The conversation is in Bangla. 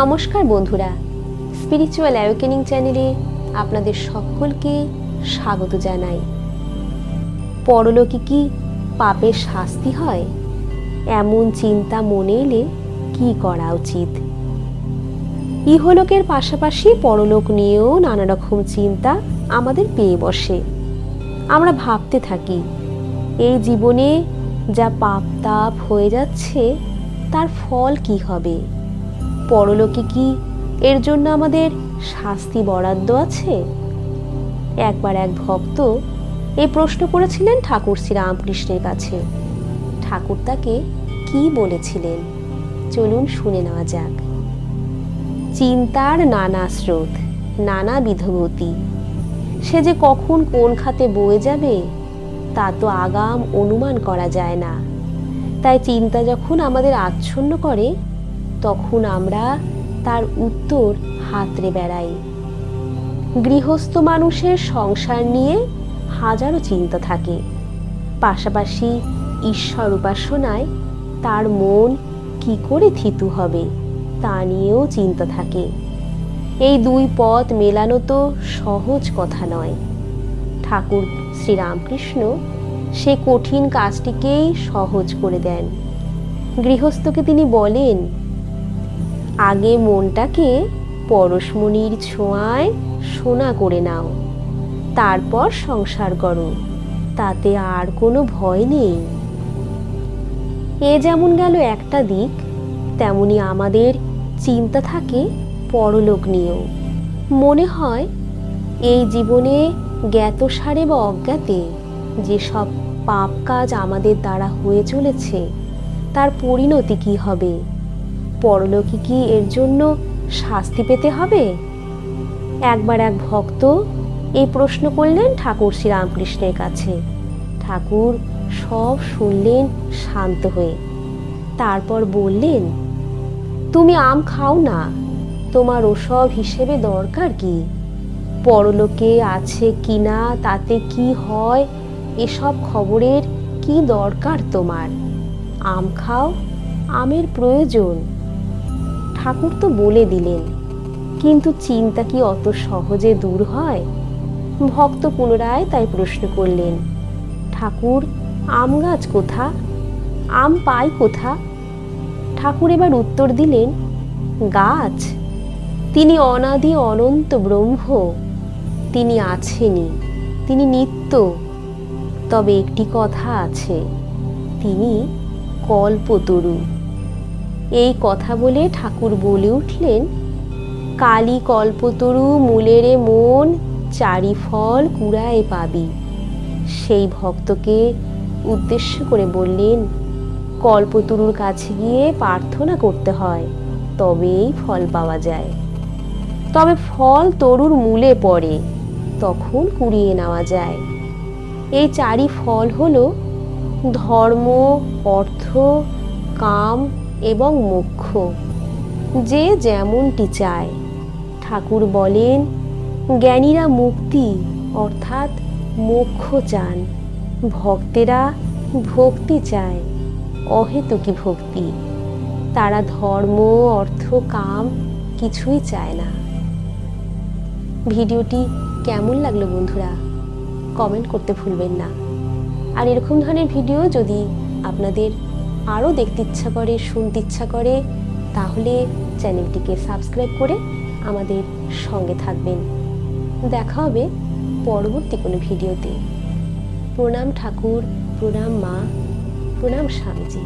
নমস্কার বন্ধুরা। স্পিরিচুয়াল অ্যাওয়েকেনিং চ্যানেলে আপনাদের সকলকে স্বাগত জানাই। পরলোকে কি পাপের শাস্তি হয়, এমন চিন্তা মনে এলে কি করা উচিত? ইহলোকের পাশাপাশি পরলোক নিয়েও নানা রকম চিন্তা আমাদের পেয়ে বসে। আমরা ভাবতে থাকি, এই জীবনে যা পাপ তাপ হয়ে যাচ্ছে, তার ফল কি হবে? পরলোকে কি এর জন্য আমাদের শাস্তি বরাদ্দ আছে? একবার এক ভক্ত এই প্রশ্ন করেছিলেন ঠাকুর শ্রীরামকৃষ্ণের কাছে। ঠাকুর তাকে কি বলেছিলেন? চলুন শুনে নেওয়া যাক। চিন্তার নানা স্রোত, নানা বিধগতি। সে যে কখন কোন খাতে বয়ে যাবে, তা তো আগাম অনুমান করা যায় না। তাই চিন্তা যখন আমাদের আচ্ছন্ন করে তখন আমরা তার উত্তর হাতড়ে বেড়াই। গৃহস্থ মানুষের সংসার নিয়ে হাজারো চিন্তা থাকে। পাশাপাশি ঈশ্বর উপাসনায় তার মন কি করে থিতু হবে, তা নিয়েও চিন্তা থাকে। এই দুই পথ মেলানো তো সহজ কথা নয়। ঠাকুর শ্রীরামকৃষ্ণ সে কঠিন কাজটিকেই সহজ করে দেন। গৃহস্থকে তিনি বলেন আগে মনটাকে পরশমণির ছোঁয়ায় সোনা করে নাও। তারপর সংসার করো। তাতে আর কোনো ভয় নেই। এ যেমন গেল একটা দিক, তেমনি আমাদের চিন্তা থাকে পরলোক নিয়েও। মনে হয়, এই জীবনে জ্ঞাতসারে বা অজ্ঞাতে যেসব পাপ কাজ আমাদের দ্বারা হয়ে চলেছে, তার পরিণতি কি হবে? পরলোকে কি এর জন্য শাস্তি পেতে হবে? একবার এক ভক্ত এই প্রশ্ন করলেন ঠাকুর শ্রীরামকৃষ্ণের কাছে। ঠাকুর সব শুনলেন, শান্ত হয়ে। তারপর বললেন, তুমি আম খাও না? তোমার ওসব হিসেবে দরকার কি? পরলোকে আছে কি না, তাতে কি হয়? এসব খবরের কি দরকার তোমার? আম খাও, আমের প্রয়োজন। ঠাকুর তো বলে দিলেন। কিন্তু চিন্তা কি অত সহজে দূর হয়? ভক্ত পুনরায় তাই প্রশ্ন করলেন, ঠাকুর, আম গাছ কোথা? আম পাই কোথা? ঠাকুর এবার উত্তর দিলেন, গাছ। তিনি অনাদি অনন্ত ব্রহ্ম। তিনি আছেনই। তিনি নিত্য। তবে একটি কথা আছে, তিনি কল্পতরু। এই কথা বলে ঠাকুর বলে উঠলেন, কালী কল্পতরু মূলেরে মন, চারি ফল কুড়ায় পাবি। সেই ভক্তকে উদ্দেশ্য করে বললেন, কল্পতরুর কাছে গিয়ে প্রার্থনা করতে হয়, তবেই ফল পাওয়া যায়। তবে ফল তরুর মূলে পড়ে, তখন কুড়িয়ে নেওয়া যায়। এই চারি ফল হলো ধর্ম, অর্থ, কাম এবং মোক্ষ যে যেমনটি চায়। ঠাকুর বলেন, জ্ঞানীরা মুক্তি, অর্থাৎ মোক্ষ চান। ভক্তেরা ভক্তি চায়, অহেতুকি ভক্তি। তারা ধর্ম, অর্থ, কাম কিছুই চায় না। ভিডিওটি কেমন লাগল বন্ধুরা? কমেন্ট করতে ভুলবেন না। আর এরকম ধরনের ভিডিও যদি আপনাদের আরও দেখতে ইচ্ছা করে, শুনতে ইচ্ছা করে, তাহলে চ্যানেলটিকে সাবস্ক্রাইব করে আমাদের সঙ্গে থাকবেন। দেখা হবে পরবর্তী কোনো ভিডিওতে। প্রণাম ঠাকুর, প্রণাম মা, প্রণাম স্বামীজি।